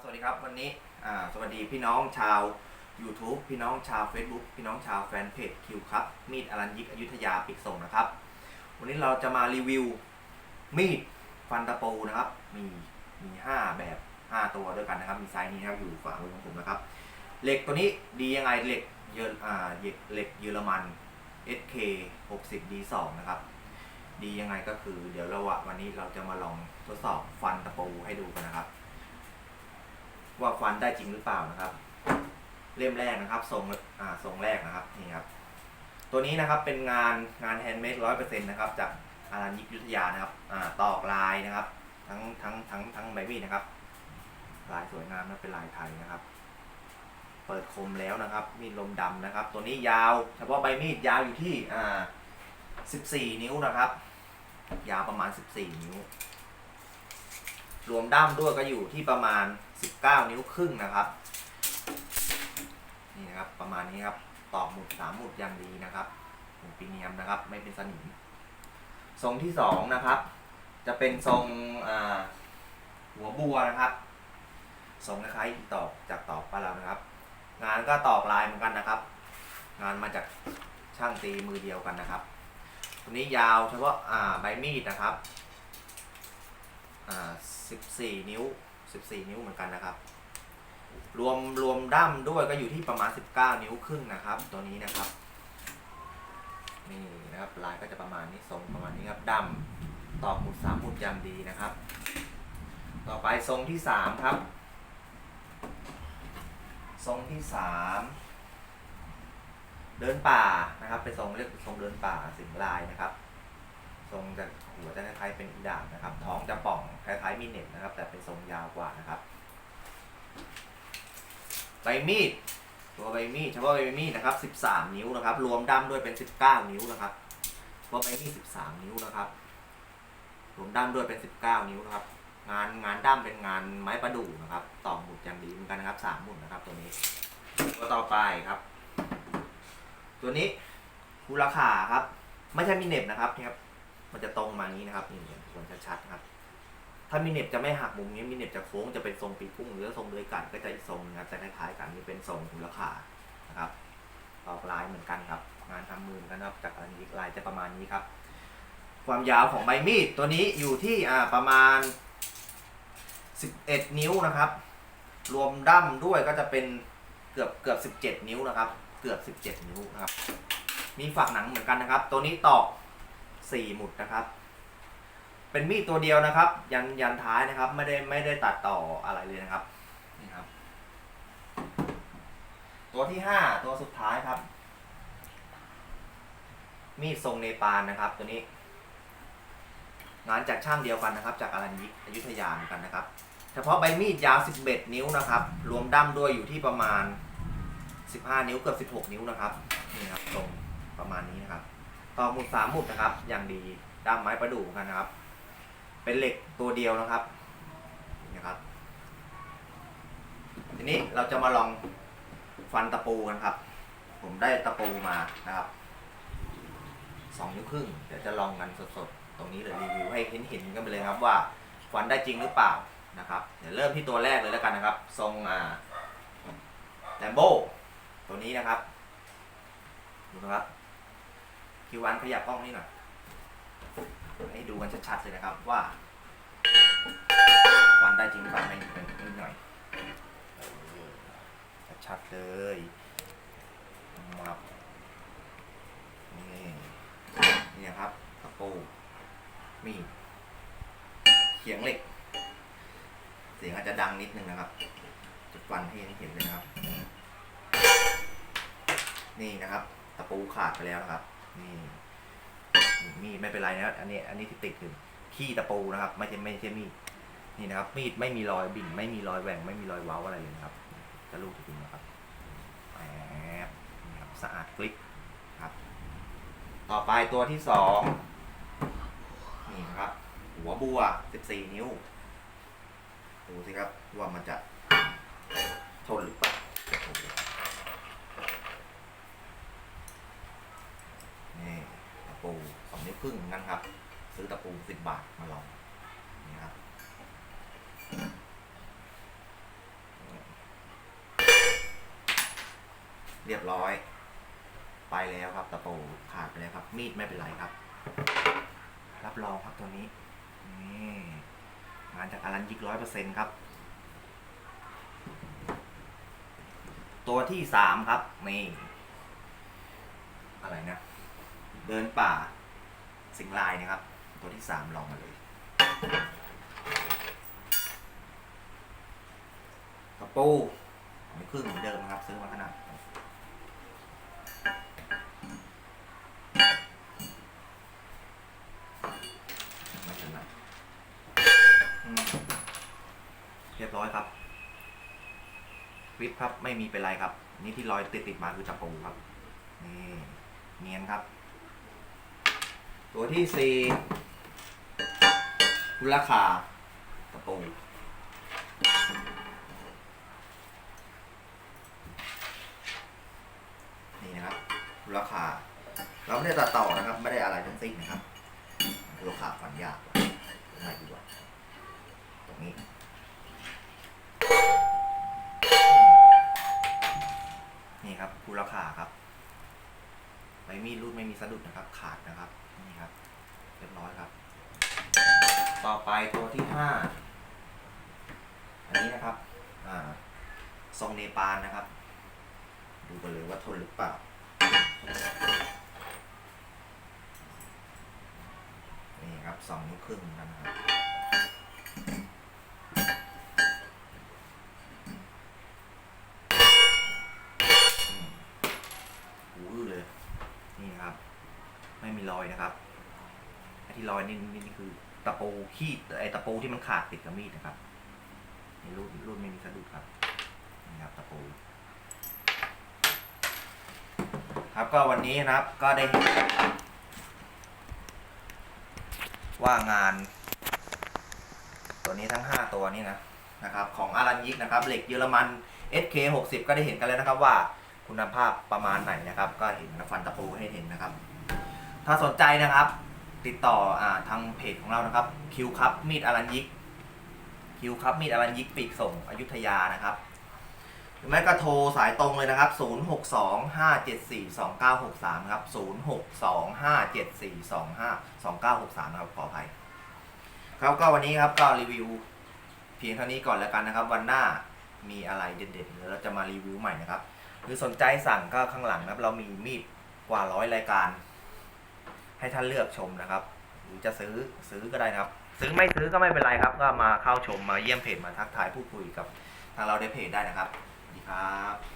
สวัสดีครับวันนี้สวัสดีพี่น้องชาว YouTube พี่น้องชาว Facebook พี่น้องชาวแฟนเพจคิวครับมีดอรัญยิกอยุธยาปิกส่งนะครับ วันนี้เราจะมารีวิวมีดฟันตะปูนะครับ มีมีห้าแบบห้าตัวด้วยกันนะครับ มีไซส์นี้นะครับอยู่ฝ่ามือของผมนะครับ เหล็กตัวนี้ดียังไงเหล็กเยออ่าเหล็กเหล็กเยอรมัน SK 60 D2 นะครับ ดียังไงก็คือเดี๋ยวเราอะวันนี้เราจะมาลองทดสอบฟันตะปูให้ดูกันนะครับ ว่าฟันได้จริงหรือเปล่านะครับ เล่มแรกนะครับทรงอ่าทรงแรกนะครับนี่ครับ ตัวนี้นะครับเป็นงานงานแฮนด์เมดร้อยเปอร์เซ็นต์นะครับจากอารัญยิกยุทธยานะครับอ่าตอกลายนะครับ ทั้งทั้งทั้งทั้งใบมีดนะครับ ลายสวยงามนะเป็นลายไทยนะครับ เปิดคมแล้วนะครับ มีดลมดำนะครับ ตัวนี้ยาวเฉพาะใบมีดยาวอยู่ที่อ่า14 นิ้วนะครับ ยาวประมาณ 14 นิ้ว รวมด้ามด้วยก็อยู่ที่ประมาณ 19 นิ้วครึ่งนะครับนี่นะครับประมาณนี้ครับตอกหมุดสามหมุดอย่างดีนะครับหมุดปีเนียมนะครับ ไม่เป็นสนิมทรงที่สองนะครับ จะเป็นทรงหัวบัวนะครับทรงคล้ายๆตอกจากตอกปลาเรานะครับ งานก็ตอกลายเหมือนกันนะครับ งานมาจากช่างตีมือเดียวกันนะครับตัวนี้ยาวเฉพาะใบมีดนะครับ อ่า14 นิ้ว 14 นิ้วเหมือนกันนะครับ รวมรวมด้ามด้วยก็อยู่ที่ประมาณ 19 นิ้วครึ่งนะครับ ตัวนี้นะครับ นี่นะครับลายก็จะประมาณนี้ทรงประมาณนี้ครับด้ามตอกหมุดสามหมุดยางดีนะครับ ต่อไปทรงที่สามครับ ทรงที่สามเดินป่านะครับ เป็นทรงเรียกทรงเดินป่าสิงลายนะครับ ทรงจะหัวจะคล้ายๆเป็นอีดาบนะครับ ท้องจะป่องคล้ายๆมีเน็บนะครับ แต่เป็นทรงยาวกว่านะครับ ใบมีดตัวใบมีดเฉพาะใบมีดนะครับ 13 นิ้วนะครับ รวมด้ามด้วยเป็น 19 นิ้วนะครับเพราะใบมีด13 นิ้วนะครับ รวมด้ามด้วยเป็น 19 นิ้วนะครับ งานงานด้ามเป็นงานไม้ประดู่นะครับต่อหมุดอย่างดีเหมือนกันนะครับสามหมุดนะครับ ตัวนี้ ตัวต่อไปครับ ตัวนี้คูราคาครับ ไม่ใช่มีเน็บนะครับนี่ครับ มันจะตรงมาอย่างนี้นะครับนี่เนี่ยส่วนชัดๆครับ ถ้ามีเน็บจะไม่หักมุมนี้มีเน็บจะโค้งจะเป็นทรงปีกุ้งหรือทรงเดือยกัดก็จะอีกทรงนะครับจะคล้ายๆกันนี่เป็นทรงหูราคานะครับออกลายเหมือนกันครับ งานทำมือเหมือกันครับจากอันนี้ลายจะประมาณนี้ครับ ความยาวของใบมีดตัวนี้อยู่ที่อ่าประมาณ 11 นิ้วนะครับ รวมดั้มด้วยก็จะเป็นเกือบเกือบ 17 นิ้วนะครับ เกือบ 17 นิ้วนะครับ มีฝักหนังเหมือนกันนะครับ ตัวนี้ตอก 4 หมุดนะครับ เป็นมีดตัวเดียวนะครับ ยันยันท้ายนะครับ ไม่ได้ไม่ได้ตัดต่ออะไรเลยนะครับนี่ครับ ตัวที่ 5 ตัวสุดท้ายครับ มีดทรงเนปาลนะครับ ตัวนี้ งานจากช่างเดียวกันนะครับ จากอารัญยิกอยุธยาเหมือนกันนะครับ เฉพาะใบมีดยาว 11 นิ้วนะครับ รวมด้ามด้วยอยู่ที่ประมาณ 15 นิ้วเกือบ16 นิ้วนะครับนี่ครับทรงประมาณนี้นะครับ ต่อหมุดสามหมุดนะครับ อย่างดีด้ามไม้ประดู่กันนะครับ เป็นเหล็กตัวเดียวนะครับนะครับ ทีนี้เราจะมาลองฟันตะปูกันครับ ผมได้ตะปูมานะครับสองนิ้วครึ่งเดี๋ยวจะลองกันสดๆ ตรงนี้เลยรีวิวให้เห็นเห็นๆกันไปเลยครับว่าฟันได้จริงหรือเปล่านะครับ เดี๋ยวเริ่มที่ตัวแรกเลยแล้วกันนะครับ ทรงอ่าแลมโบตัวนี้นะครับดูนะครับ คิววันขยับกล้องนี่หน่อยให้ดูกันชัดๆเลยนะครับว่าฟันได้จริงหรือเปล่าให้เป็นนิดหน่อยชัดๆเลยมาบนี่นี่นะครับตะปูมีเขียงเหล็ก เสียงอาจจะดังนิดนึงนะครับจะฟันให้เห็นเลยนะครับ นี่นะครับ ตะปูขาดไปแล้วนะครับ นี่มีดไม่เป็นไรนะอันนี้อันนี้ที่ติดคือขี้ตะปูนะครับ ไม่ใช่ไม่ใช่มีดนี่นะครับ มีดไม่มีรอยบิ่นไม่มีรอยแหว่งไม่มีรอยเว้าอะไรเลยนะครับจะลูกจริงนะครับแอบนี่ครับสะอาดกลิกครับ ต่อไปตัวที่สองนี่นะครับ หัวบัว14นิ้วดูสิครับว่ามันจะทนหรือเปล่าูสองนิ้วครึ่งนะครับ ซื้อตะปูสิบบาทมาลองนี่ครับเรียบร้อย ไปแล้วครับ ตะปูขาดไปแล้วครับ มีดไม่เป็นไรครับ รับรองครับตัวนี้นี่งานจากอารันยิกร้อยเปอร์เซ็นต์ครับ ตัวที่สามครับนี่อะไรนะ เดินป่าสิงลายนะครับ ตัวที่สามลองมาเลยกระปูไม่ครึ่งเหมือนเดิมนะครับ ซื้อมาขนาดไม่ถนัดเรียบร้อยครับวิปครับ ไม่มีเป็นไรครับ นี่ที่รอยติดติดมาคือตะปูครับ นี่ เนียนครับ ตัวที่สี่คุณราคาตะปูนี่นะครับคุณราคา เราไม่ได้ตัดต่อนะครับ ไม่ได้อะไรทั้งสิ้นนะครับคุณราคาฟันยากง่ายดีกว่าตรงนี้นี่ครับคูราคาครับใบมีรูดไม่มีสะดุดนะครับ ขาดนะครับ นี่ครับเรียบร้อยครับ ต่อไปตัวที่ห้าอันนี้นะครับอ่าทรงเนปาลนะครับ ดูกันเลยว่าทนหรือเปล่านี่ครับสองนิ้วครึ่งนะครับ หูอื้อเลย นี่นะครับ ไม่มีรอยนะครับไอ้ที่รอยนี่นี่คือตะปูขี้ไอ้ตะปูที่มันขาดติดกับมีดนะครับนี่รูดรูดไม่มีสะดุดครับนี่ครับตะปูครับก็วันนี้นะครับก็ได้ ว่างาน ตัวนี้ทั้ง 5 ตัวนี้นะนะครับของอารันยิกนะครับเหล็กเยอรมัน SK 60ก็ได้เห็นกันแล้วนะครับว่าคุณภาพประมาณไหนนะครับ ก็เห็นฟันตะปูให้เห็นนะครับ ถ้าสนใจนะครับ ติดต่ออทางเพจของเรานะครับ คิวครับมีดอารันยิก คิวครับมีดอารันยิกปีกส่งอยุธยานะครับหรือไม่ก็โทรสายตรงเลยนะครับ 0625742963นะครับ 062574252963นะครับ ขออภัย ครับก็วันนี้ครับก็รีวิวเพียงเท่านี้ก่อนแล้วกันนะครับ วันหน้ามีอะไรเด็ดๆเดี๋ยวเราจะมารีวิวใหม่นะครับ หรือสนใจสั่งก็ข้างหลังนะครับ เรามีมีดกว่าร้อยรายการ ให้ท่านเลือกชมนะครับหรือจะซื้อซื้อก็ได้นะครับ ซื้อไม่ซื้อก็ไม่เป็นไรครับ ก็มาเข้าชมมาเยี่ยมเพจมาทักทายพูดคุยกับทางเราในเพจได้นะครับสวัสดีครับ